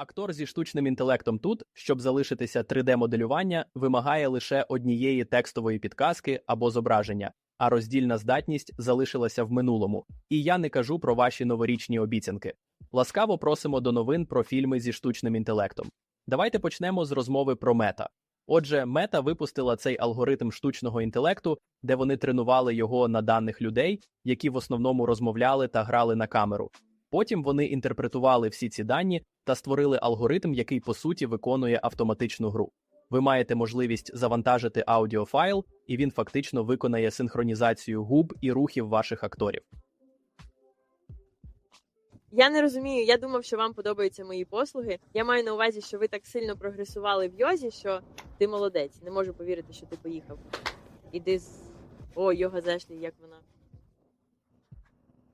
Актор зі штучним інтелектом тут, щоб залишитися 3D-моделювання, вимагає лише однієї текстової підказки або зображення, а роздільна здатність залишилася в минулому. І я не кажу про ваші новорічні обіцянки. Ласкаво просимо до новин про фільми зі штучним інтелектом. Давайте почнемо з розмови про мета. Отже, мета випустила цей алгоритм штучного інтелекту, де вони тренували його на даних людей, які в основному розмовляли та грали на камеру. Потім вони інтерпретували всі ці дані та створили алгоритм, який по суті виконує автоматичну гру. Ви маєте можливість завантажити аудіофайл, і він фактично виконає синхронізацію губ і рухів ваших акторів. Я не розумію. Я думав, що вам подобаються мої послуги. Я маю на увазі, що ви так сильно прогресували в йозі, що ти молодець. Не можу повірити, що ти поїхав. Іди з. О, йога Зешлі, як вона.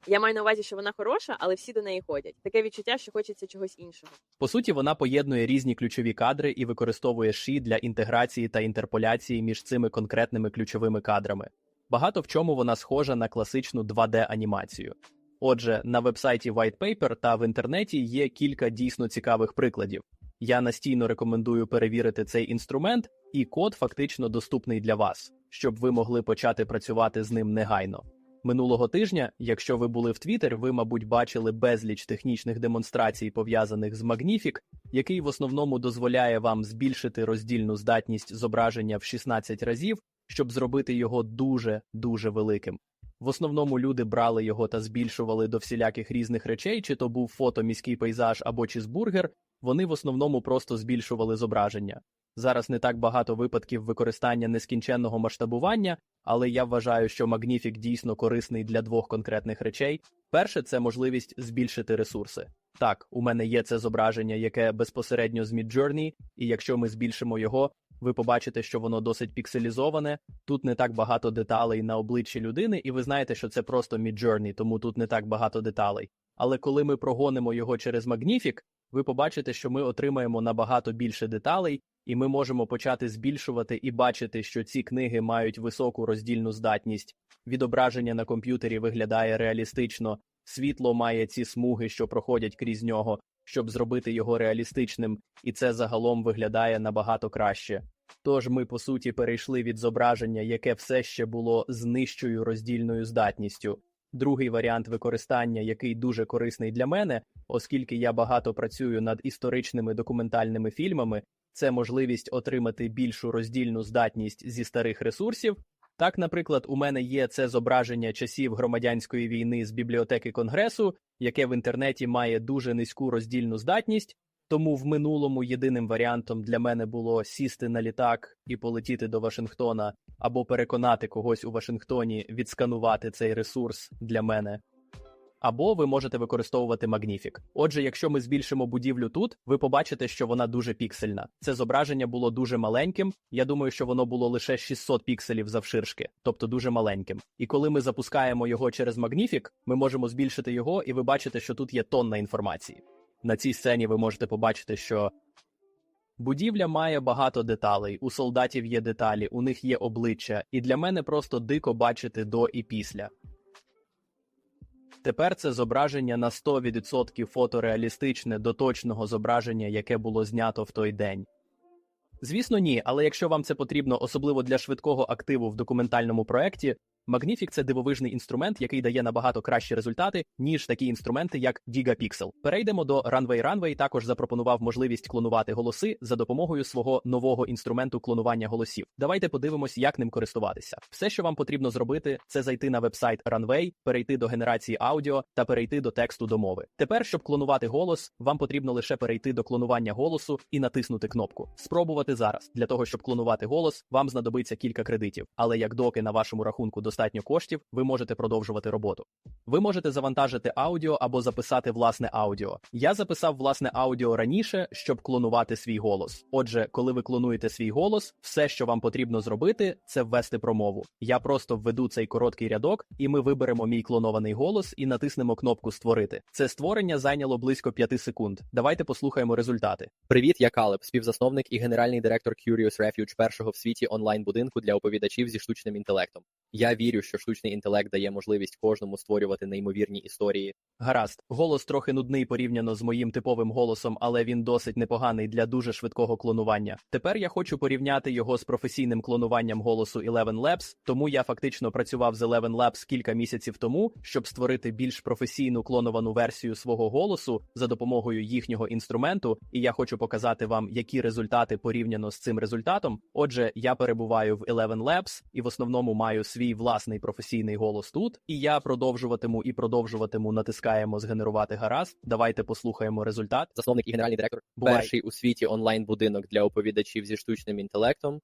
Я маю на увазі, що вона хороша, але всі до неї ходять. Таке відчуття, що хочеться чогось іншого. По суті, вона поєднує різні ключові кадри і використовує ші для інтеграції та інтерполяції між цими конкретними ключовими кадрами. Багато в чому вона схожа на класичну 2D-анімацію. Отже, на вебсайті White Paper та в інтернеті є кілька дійсно цікавих прикладів. Я настійно рекомендую перевірити цей інструмент, і код фактично доступний для вас, щоб ви могли почати працювати з ним негайно. Минулого тижня, якщо ви були в Twitter, ви, мабуть, бачили безліч технічних демонстрацій, пов'язаних з Magnific, який в основному дозволяє вам збільшити роздільну здатність зображення в 16 разів, щоб зробити його дуже дуже великим. В основному люди брали його та збільшували до всіляких різних речей, чи то був фото, міський пейзаж або чізбургер. Вони в основному просто збільшували зображення. Зараз не так багато випадків використання нескінченного масштабування, але я вважаю, що Magnific дійсно корисний для двох конкретних речей. Перше це можливість збільшити ресурси. Так, у мене є це зображення, яке безпосередньо з Midjourney, і якщо ми збільшимо його, ви побачите, що воно досить пікселізоване. Тут не так багато деталей на обличчі людини, і ви знаєте, що це просто Midjourney, тому тут не так багато деталей. Але коли ми прогонимо його через Magnific, ви побачите, що ми отримаємо набагато більше деталей, і ми можемо почати збільшувати і бачити, що ці книги мають високу роздільну здатність. Відображення на комп'ютері виглядає реалістично, світло має ці смуги, що проходять крізь нього, щоб зробити його реалістичним, і це загалом виглядає набагато краще. Тож ми, по суті, перейшли від зображення, яке все ще було з нижчою роздільною здатністю. Другий варіант використання, який дуже корисний для мене, оскільки я багато працюю над історичними документальними фільмами, це можливість отримати більшу роздільну здатність зі старих ресурсів. Так, наприклад, у мене є це зображення часів громадянської війни з бібліотеки Конгресу, яке в інтернеті має дуже низьку роздільну здатність, тому в минулому єдиним варіантом для мене було сісти на літак і полетіти до Вашингтона, або переконати когось у Вашингтоні відсканувати цей ресурс для мене. Або ви можете використовувати Magnific. Отже, якщо ми збільшимо будівлю тут, ви побачите, що вона дуже піксельна. Це зображення було дуже маленьким. Я думаю, що воно було лише 600 пікселів завширшки, тобто дуже маленьким. І коли ми запускаємо його через Magnific, ми можемо збільшити його, і ви бачите, що тут є тонна інформації. На цій сцені ви можете побачити, що будівля має багато деталей. У солдатів є деталі, у них є обличчя, і для мене просто дико бачити до і після. Тепер це зображення на 100% фотореалістичне до точного зображення, яке було знято в той день. Звісно, ні, але якщо вам це потрібно, особливо для швидкого активу в документальному проєкті, Magnific – це дивовижний інструмент, який дає набагато кращі результати, ніж такі інструменти, як Gigapixel. Перейдемо до Runway Runway також запропонував можливість клонувати голоси за допомогою свого нового інструменту клонування голосів. Давайте подивимось, як ним користуватися. Все, що вам потрібно зробити, це зайти на вебсайт Runway, перейти до генерації аудіо та перейти до тексту до мови. Тепер, щоб клонувати голос, вам потрібно лише перейти до клонування голосу і натиснути кнопку. Спробувати зараз. Для того, щоб клонувати голос, вам знадобиться кілька кредитів. Але як доки на вашому рахунку достатньо коштів, ви можете продовжувати роботу. Ви можете завантажити аудіо або записати власне аудіо. Я записав власне аудіо раніше, щоб клонувати свій голос. Отже, коли ви клонуєте свій голос, все, що вам потрібно зробити, це ввести промову. Я просто введу цей короткий рядок, і ми виберемо мій клонований голос і натиснемо кнопку Створити. Це створення зайняло близько 5 секунд. Давайте послухаємо результати. Привіт, я Калеб, співзасновник і генеральний директор Curious Refuge, першого в світі онлайн будинку для оповідачів зі штучним інтелектом. Я вірю, що штучний інтелект дає можливість кожному створювати неймовірні історії. Гаразд, голос трохи нудний порівняно з моїм типовим голосом, але він досить непоганий для дуже швидкого клонування. Тепер я хочу порівняти його з професійним клонуванням голосу Eleven Labs, тому я фактично працював з Eleven Labs кілька місяців тому, щоб створити більш професійну клоновану версію свого голосу за допомогою їхнього інструменту. І я хочу показати вам, які результати порівняно з цим результатом. Отже, я перебуваю в Eleven Labs і в основному маю свій власний професійний голос тут. І я продовжуватиму і продовжуватиму натискаємо згенерувати гаразд. Давайте послухаємо результат. Засновник і генеральний директор Бувай. перший у світі онлайн-будинок для оповідачів зі штучним інтелектом.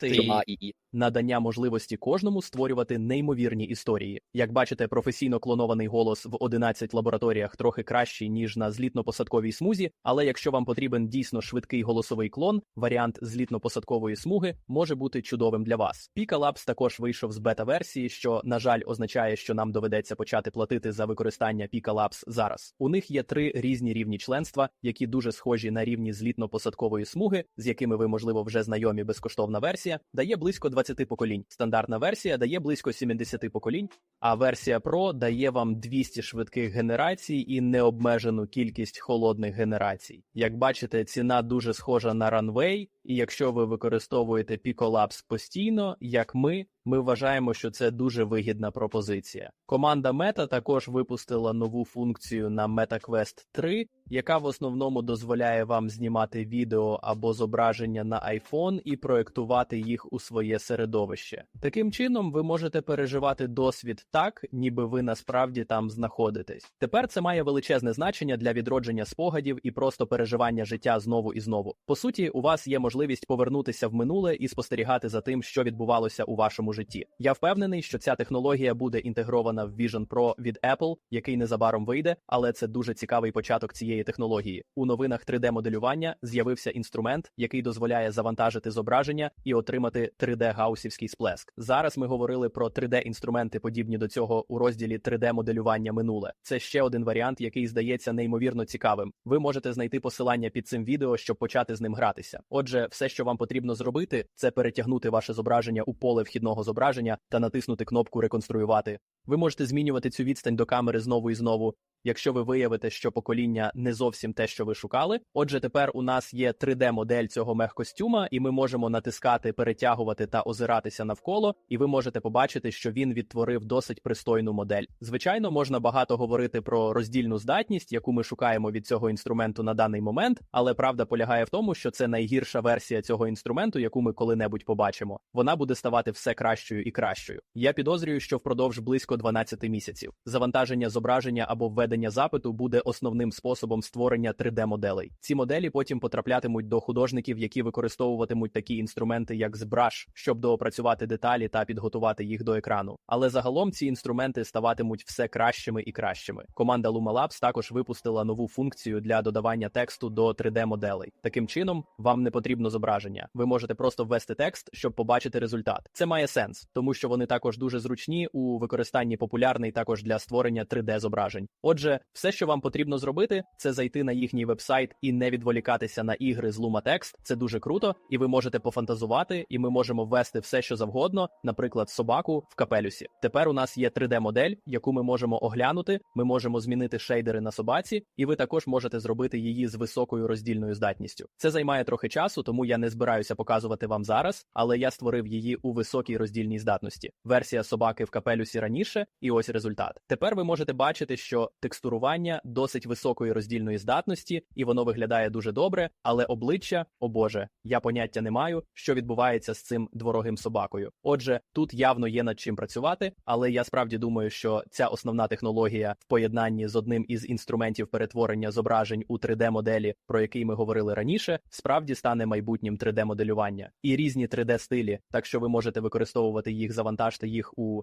Ти АІІ. надання можливості кожному створювати неймовірні історії. Як бачите, професійно клонований голос в 11 лабораторіях трохи кращий ніж на злітно-посадковій смузі. Але якщо вам потрібен дійсно швидкий голосовий клон, варіант злітно-посадкової смуги може бути чудовим для вас. Pika Labs також вийшов з бета-версії, що на жаль означає, що нам доведеться почати платити за використання Pika Labs зараз. У них є три різні рівні членства, які дуже схожі на рівні злітно-посадкової смуги, з якими ви можливо вже знайомі. Безкоштовна версія дає близько 20 поколінь. Стандартна версія дає близько 70 поколінь. А версія Pro дає вам 200 швидких генерацій і необмежену кількість холодних генерацій. Як бачите, ціна дуже схожа на Runway, і якщо ви використовуєте Picolabs постійно, як ми, ми вважаємо, що це дуже вигідна пропозиція. Команда Meta також випустила нову функцію на MetaQuest 3, яка в основному дозволяє вам знімати відео або зображення на iPhone і проектувати їх у своє середовище. Таким чином, ви можете переживати досвід так, ніби ви насправді там знаходитесь. Тепер це має величезне значення для відродження спогадів і просто переживання життя знову і знову. По суті, у вас є можливість повернутися в минуле і спостерігати за тим, що відбувалося у вашому житті. Я впевнений, що ця технологія буде інтегрована в Vision Pro від Apple, який незабаром вийде, але це дуже цікавий початок цієї технології. У новинах 3D-моделювання з'явився інструмент, який дозволяє завантажити зображення і отримати 3D-гаусівський сплеск. Зараз ми говорили про 3D-інструменти, подібні до цього у розділі 3D-моделювання минуле. Це ще один варіант, який здається неймовірно цікавим. Ви можете знайти посилання під цим відео, щоб почати з ним гратися. Отже, все, що вам потрібно зробити, це перетягнути ваше зображення у поле вхідного зображення та натиснути кнопку Реконструювати. Ви можете змінювати цю відстань до камери знову і знову. Якщо ви виявите, що покоління не зовсім те, що ви шукали. Отже, тепер у нас є 3D-модель цього мехкостюма, і ми можемо натискати, перетягувати та озиратися навколо, і ви можете побачити, що він відтворив досить пристойну модель. Звичайно, можна багато говорити про роздільну здатність, яку ми шукаємо від цього інструменту на даний момент, але правда полягає в тому, що це найгірша версія цього інструменту, яку ми коли-небудь побачимо. Вона буде ставати все кращою і кращою. Я підозрюю, що впродовж близько 12 місяців завантаження зображення або введення запиту буде основним способом створення 3D-моделей. Ці моделі потім потраплятимуть до художників, які використовуватимуть такі інструменти, як ZBrush, щоб доопрацювати деталі та підготувати їх до екрану. Але загалом ці інструменти ставатимуть все кращими і кращими. Команда Luma Labs також випустила нову функцію для додавання тексту до 3D-моделей. Таким чином, вам не потрібно зображення. Ви можете просто ввести текст, щоб побачити результат. Це має сенс, тому що вони також дуже зручні у використанні популярний також для створення 3D-зображень. Отже, все, що вам потрібно зробити, це зайти на їхній вебсайт і не відволікатися на ігри з LumaText. Це дуже круто, і ви можете пофантазувати, і ми можемо ввести все, що завгодно, наприклад, собаку в капелюсі. Тепер у нас є 3D-модель, яку ми можемо оглянути. Ми можемо змінити шейдери на собаці, і ви також можете зробити її з високою роздільною здатністю. Це займає трохи часу, тому я не збираюся показувати вам зараз, але я створив її у високій роздільній здатності. Версія собаки в капелюсі раніше, і ось результат. Тепер ви можете бачити, що текстурування досить високої роздільної здатності, і воно виглядає дуже добре, але обличчя, о Боже, я поняття не маю, що відбувається з цим дворогим собакою. Отже, тут явно є над чим працювати, але я справді думаю, що ця основна технологія в поєднанні з одним із інструментів перетворення зображень у 3D-моделі, про який ми говорили раніше, справді стане майбутнім 3D-моделювання і різні 3D-стилі, так що ви можете використовувати їх, завантажте їх у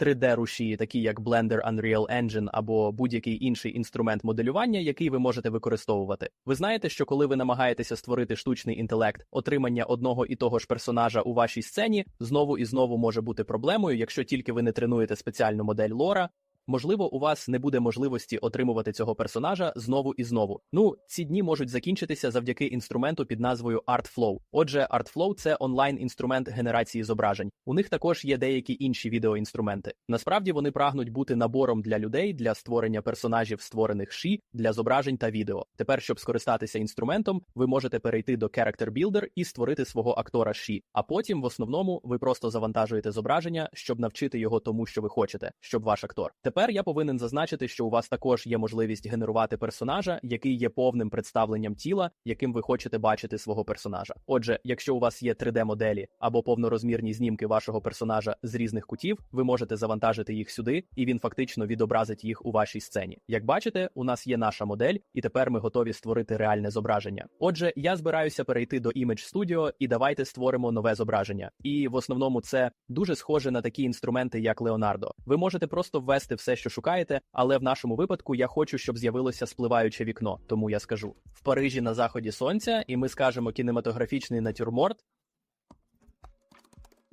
3D-руші, такі як Blender Unreal Engine або будь-який інший інструмент моделювання, який ви можете використовувати. Ви знаєте, що коли ви намагаєтеся створити штучний інтелект, отримання одного і того ж персонажа у вашій сцені знову і знову може бути проблемою, якщо тільки ви не тренуєте спеціальну модель лора. Можливо, у вас не буде можливості отримувати цього персонажа знову і знову. Ну, ці дні можуть закінчитися завдяки інструменту під назвою ArtFlow. Отже, ArtFlow – це онлайн-інструмент генерації зображень. У них також є деякі інші відеоінструменти. Насправді вони прагнуть бути набором для людей для створення персонажів, створених ші для зображень та відео. Тепер, щоб скористатися інструментом, ви можете перейти до Character Builder і створити свого актора ші. А потім, в основному, ви просто завантажуєте зображення, щоб навчити його тому, що ви хочете, щоб ваш актор. Тепер я повинен зазначити, що у вас також є можливість генерувати персонажа, який є повним представленням тіла, яким ви хочете бачити свого персонажа. Отже, якщо у вас є 3D-моделі або повнорозмірні знімки вашого персонажа з різних кутів, ви можете завантажити їх сюди, і він фактично відобразить їх у вашій сцені. Як бачите, у нас є наша модель, і тепер ми готові створити реальне зображення. Отже, я збираюся перейти до Image Studio і давайте створимо нове зображення. І в основному це дуже схоже на такі інструменти, як Leonardo. Ви можете просто ввести все, що шукаєте, але в нашому випадку я хочу, щоб з'явилося спливаюче вікно. Тому я скажу в Парижі на заході сонця, і ми скажемо кінематографічний натюрморт.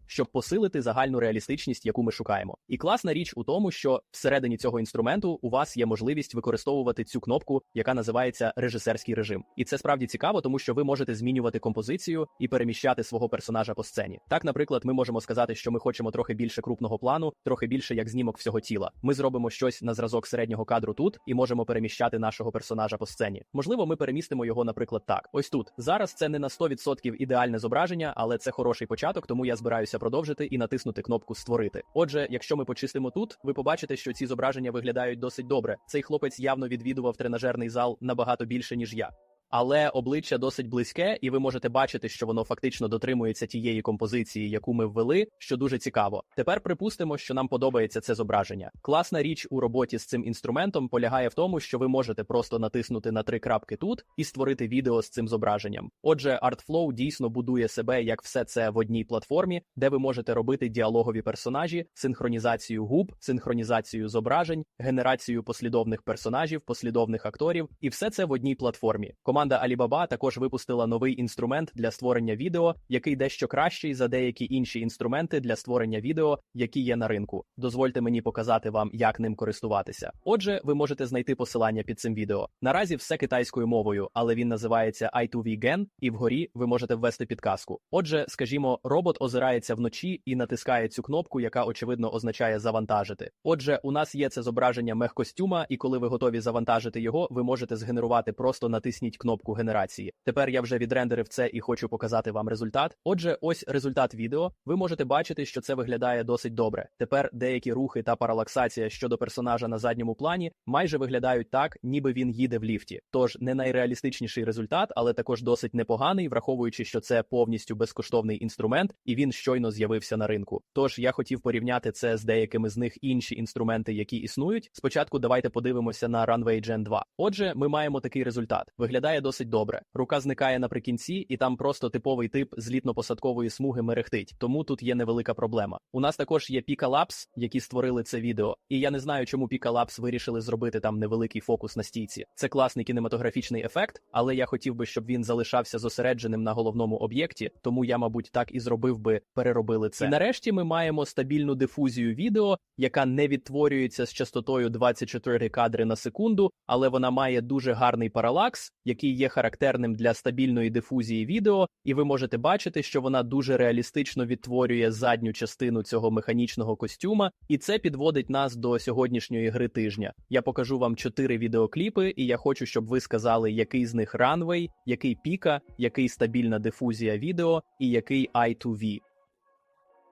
Щоб посилити загальну реалістичність, яку ми шукаємо, і класна річ у тому, що всередині цього інструменту у вас є можливість використовувати цю кнопку, яка називається режисерський режим, і це справді цікаво, тому що ви можете змінювати композицію і переміщати свого персонажа по сцені. Так, наприклад, ми можемо сказати, що ми хочемо трохи більше крупного плану, трохи більше як знімок всього тіла. Ми зробимо щось на зразок середнього кадру тут і можемо переміщати нашого персонажа по сцені. Можливо, ми перемістимо його, наприклад, так. Ось тут зараз це не на 100% ідеальне зображення, але це хороший початок, тому я збираюся продовжити і натиснути кнопку Створити. Отже, якщо ми почистимо тут, ви побачите, що ці зображення виглядають досить добре. Цей хлопець явно відвідував тренажерний зал набагато більше ніж я. Але обличчя досить близьке, і ви можете бачити, що воно фактично дотримується тієї композиції, яку ми ввели, що дуже цікаво. Тепер припустимо, що нам подобається це зображення. Класна річ у роботі з цим інструментом полягає в тому, що ви можете просто натиснути на три крапки тут і створити відео з цим зображенням. Отже, ArtFlow дійсно будує себе як все це в одній платформі, де ви можете робити діалогові персонажі, синхронізацію губ, синхронізацію зображень, генерацію послідовних персонажів, послідовних акторів, і все це в одній платформі. Команда Alibaba також випустила новий інструмент для створення відео, який дещо кращий за деякі інші інструменти для створення відео, які є на ринку. Дозвольте мені показати вам, як ним користуватися. Отже, ви можете знайти посилання під цим відео. Наразі все китайською мовою, але він називається i2v Gen, і вгорі ви можете ввести підказку. Отже, скажімо, робот озирається вночі і натискає цю кнопку, яка очевидно означає завантажити. Отже, у нас є це зображення мехкостюма, і коли ви готові завантажити його, ви можете згенерувати просто натисніть кнопку генерації. Тепер я вже відрендерив це і хочу показати вам результат. Отже, ось результат відео. Ви можете бачити, що це виглядає досить добре. Тепер деякі рухи та паралаксація щодо персонажа на задньому плані майже виглядають так, ніби він їде в ліфті. Тож не найреалістичніший результат, але також досить непоганий, враховуючи, що це повністю безкоштовний інструмент, і він щойно з'явився на ринку. Тож я хотів порівняти це з деякими з них інші інструменти, які існують. Спочатку давайте подивимося на Runway Gen 2. Отже, ми маємо такий результат. Виглядає досить добре. Рука зникає наприкінці, і там просто типовий тип злітно-посадкової смуги мерехтить. Тому тут є невелика проблема. У нас також є Pika Labs, які створили це відео. І я не знаю, чому Pika Labs вирішили зробити там невеликий фокус на стійці. Це класний кінематографічний ефект, але я хотів би, щоб він залишався зосередженим на головному об'єкті. Тому я, мабуть, так і зробив би, переробили це. І нарешті ми маємо стабільну дифузію відео, яка не відтворюється з частотою 24 кадри на секунду, але вона має дуже гарний паралакс, який є характерним для стабільної дифузії відео, і ви можете бачити, що вона дуже реалістично відтворює задню частину цього механічного костюма, і це підводить нас до сьогоднішньої гри тижня. Я покажу вам чотири відеокліпи, і я хочу, щоб ви сказали, який з них ранвей, який піка, який стабільна дифузія відео і який I2V.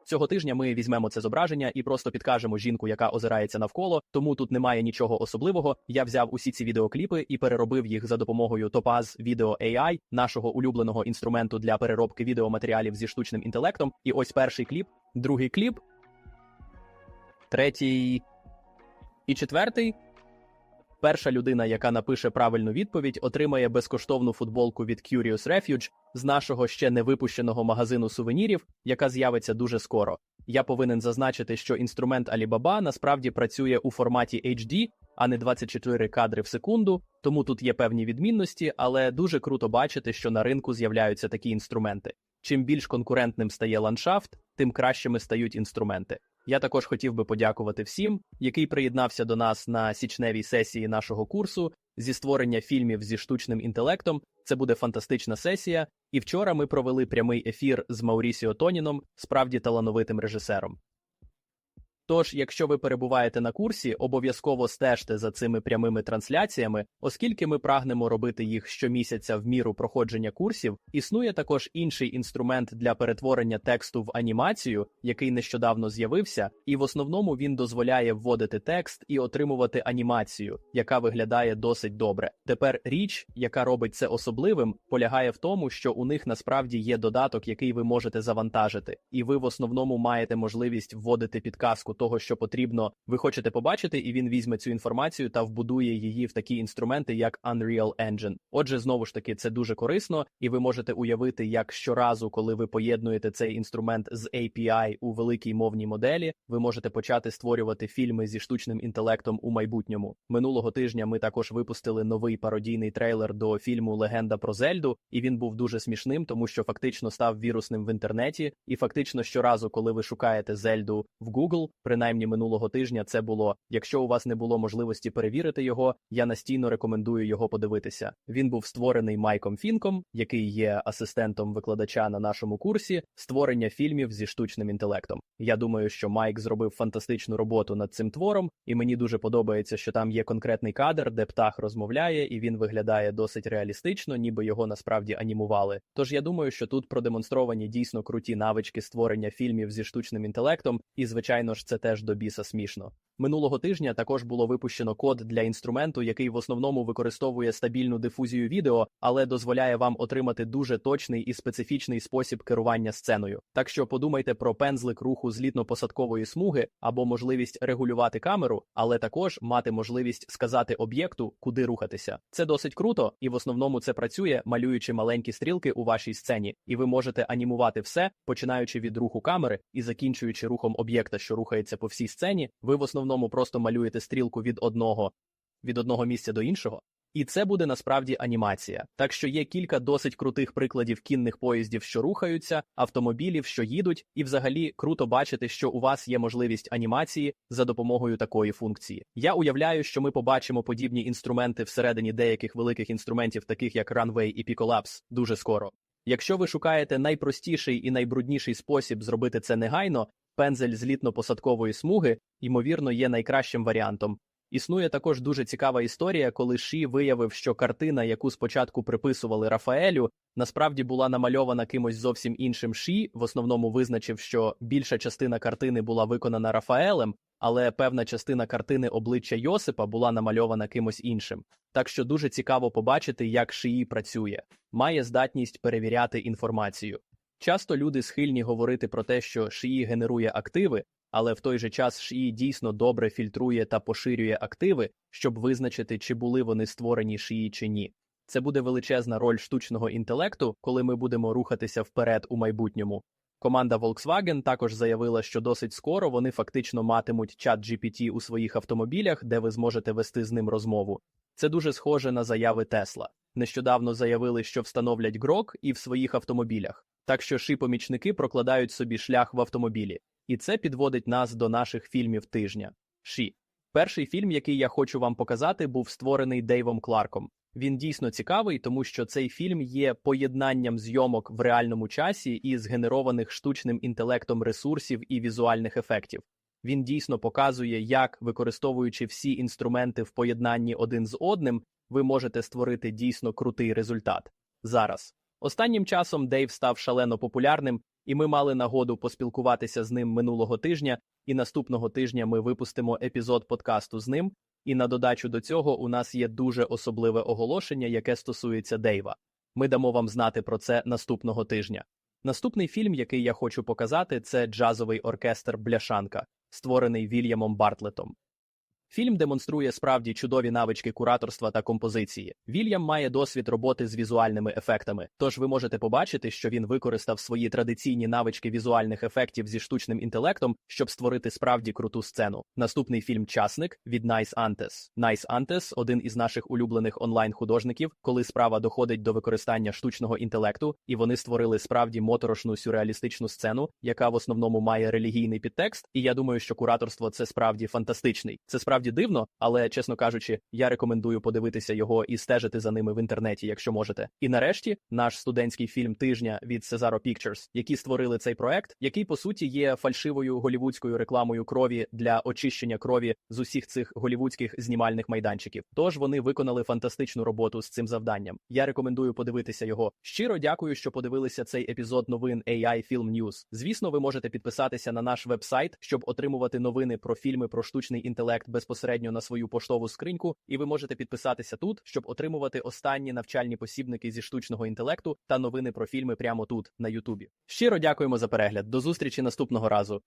Цього тижня ми візьмемо це зображення і просто підкажемо жінку, яка озирається навколо. Тому тут немає нічого особливого. Я взяв усі ці відеокліпи і переробив їх за допомогою Topaz Video AI, нашого улюбленого інструменту для переробки відеоматеріалів зі штучним інтелектом. І ось перший кліп, другий кліп, третій і четвертий. Перша людина, яка напише правильну відповідь, отримає безкоштовну футболку від Curious Refuge з нашого ще не випущеного магазину сувенірів, яка з'явиться дуже скоро. Я повинен зазначити, що інструмент Alibaba насправді працює у форматі HD, а не 24 кадри в секунду, тому тут є певні відмінності, але дуже круто бачити, що на ринку з'являються такі інструменти. Чим більш конкурентним стає ландшафт, тим кращими стають інструменти. Я також хотів би подякувати всім, який приєднався до нас на січневій сесії нашого курсу зі створення фільмів зі штучним інтелектом. Це буде фантастична сесія. І вчора ми провели прямий ефір з Маурісіо Тоніном, справді талановитим режисером. Тож, якщо ви перебуваєте на курсі, обов'язково стежте за цими прямими трансляціями, оскільки ми прагнемо робити їх щомісяця в міру проходження курсів. Існує також інший інструмент для перетворення тексту в анімацію, який нещодавно з'явився, і в основному він дозволяє вводити текст і отримувати анімацію, яка виглядає досить добре. Тепер річ, яка робить це особливим, полягає в тому, що у них насправді є додаток, який ви можете завантажити, і ви в основному маєте можливість вводити підказку того, що потрібно, ви хочете побачити, і він візьме цю інформацію та вбудує її в такі інструменти, як Unreal Engine. Отже, знову ж таки, це дуже корисно, і ви можете уявити, як щоразу, коли ви поєднуєте цей інструмент з API у великій мовній моделі, ви можете почати створювати фільми зі штучним інтелектом у майбутньому. Минулого тижня ми також випустили новий пародійний трейлер до фільму Легенда про Зельду, і він був дуже смішним, тому що фактично став вірусним в інтернеті. І фактично щоразу, коли ви шукаєте Зельду в Google, принаймні минулого тижня це було. Якщо у вас не було можливості перевірити його, я настійно рекомендую його подивитися. Він був створений Майком Фінком, який є асистентом викладача на нашому курсі створення фільмів зі штучним інтелектом. Я думаю, що Майк зробив фантастичну роботу над цим твором, і мені дуже подобається, що там є конкретний кадр, де птах розмовляє, і він виглядає досить реалістично, ніби його насправді анімували. Тож я думаю, що тут продемонстровані дійсно круті навички створення фільмів зі штучним інтелектом, і звичайно ж це теж до біса смішно. Минулого тижня також було випущено код для інструменту, який в основному використовує стабільну дифузію відео, але дозволяє вам отримати дуже точний і специфічний спосіб керування сценою. Так що подумайте про пензлик руху злітно-посадкової смуги або можливість регулювати камеру, але також мати можливість сказати об'єкту, куди рухатися. Це досить круто, і в основному це працює, малюючи маленькі стрілки у вашій сцені, і ви можете анімувати все, починаючи від руху камери і закінчуючи рухом об'єкта, що рухається по всій сцені. Ви в основному просто малюєте стрілку від одного від одного місця до іншого. І це буде насправді анімація. Так що є кілька досить крутих прикладів кінних поїздів, що рухаються, автомобілів, що їдуть, і взагалі круто бачити, що у вас є можливість анімації за допомогою такої функції. Я уявляю, що ми побачимо подібні інструменти всередині деяких великих інструментів, таких як Runway і Picolapse, дуже скоро. Якщо ви шукаєте найпростіший і найбрудніший спосіб зробити це негайно, пензель злітно-посадкової смуги, ймовірно, є найкращим варіантом. Існує також дуже цікава історія, коли Ші виявив, що картина, яку спочатку приписували Рафаелю, насправді була намальована кимось зовсім іншим Ші. В основному визначив, що більша частина картини була виконана Рафаелем, але певна частина картини обличчя Йосипа була намальована кимось іншим. Так що дуже цікаво побачити, як Шиї працює, має здатність перевіряти інформацію. Часто люди схильні говорити про те, що Шиї генерує активи, але в той же час Шиї дійсно добре фільтрує та поширює активи, щоб визначити, чи були вони створені Шиї чи ні. Це буде величезна роль штучного інтелекту, коли ми будемо рухатися вперед у майбутньому. Команда Volkswagen також заявила, що досить скоро вони фактично матимуть чат GPT у своїх автомобілях, де ви зможете вести з ним розмову. Це дуже схоже на заяви Tesla. Нещодавно заявили, що встановлять грок і в своїх автомобілях, так що ши-помічники прокладають собі шлях в автомобілі. І це підводить нас до наших фільмів тижня. Ші. Перший фільм, який я хочу вам показати, був створений Дейвом Кларком. Він дійсно цікавий, тому що цей фільм є поєднанням зйомок в реальному часі і згенерованих штучним інтелектом ресурсів і візуальних ефектів. Він дійсно показує, як, використовуючи всі інструменти в поєднанні один з одним, ви можете створити дійсно крутий результат. Зараз останнім часом Дейв став шалено популярним, і ми мали нагоду поспілкуватися з ним минулого тижня. І наступного тижня ми випустимо епізод подкасту з ним. І на додачу до цього у нас є дуже особливе оголошення, яке стосується Дейва. Ми дамо вам знати про це наступного тижня. Наступний фільм, який я хочу показати, це джазовий оркестр Бляшанка, створений Вільямом Бартлетом. Фільм демонструє справді чудові навички кураторства та композиції. Вільям має досвід роботи з візуальними ефектами, тож ви можете побачити, що він використав свої традиційні навички візуальних ефектів зі штучним інтелектом, щоб створити справді круту сцену. Наступний фільм Часник від Найс Антес. Найс Антес один із наших улюблених онлайн-художників, коли справа доходить до використання штучного інтелекту, і вони створили справді моторошну сюрреалістичну сцену, яка в основному має релігійний підтекст. І я думаю, що кураторство це справді фантастичний. Це справді дивно, але чесно кажучи, я рекомендую подивитися його і стежити за ними в інтернеті, якщо можете. І нарешті наш студентський фільм тижня від Cesaro Pictures, які створили цей проект, який по суті є фальшивою голівудською рекламою крові для очищення крові з усіх цих голівудських знімальних майданчиків. Тож вони виконали фантастичну роботу з цим завданням. Я рекомендую подивитися його. Щиро дякую, що подивилися цей епізод новин AI Film News. Звісно, ви можете підписатися на наш вебсайт, щоб отримувати новини про фільми про штучний інтелект безпосередньо на свою поштову скриньку. І ви можете підписатися тут, щоб отримувати останні навчальні посібники зі штучного інтелекту та новини про фільми прямо тут на Ютубі. Щиро дякуємо за перегляд. До зустрічі наступного разу.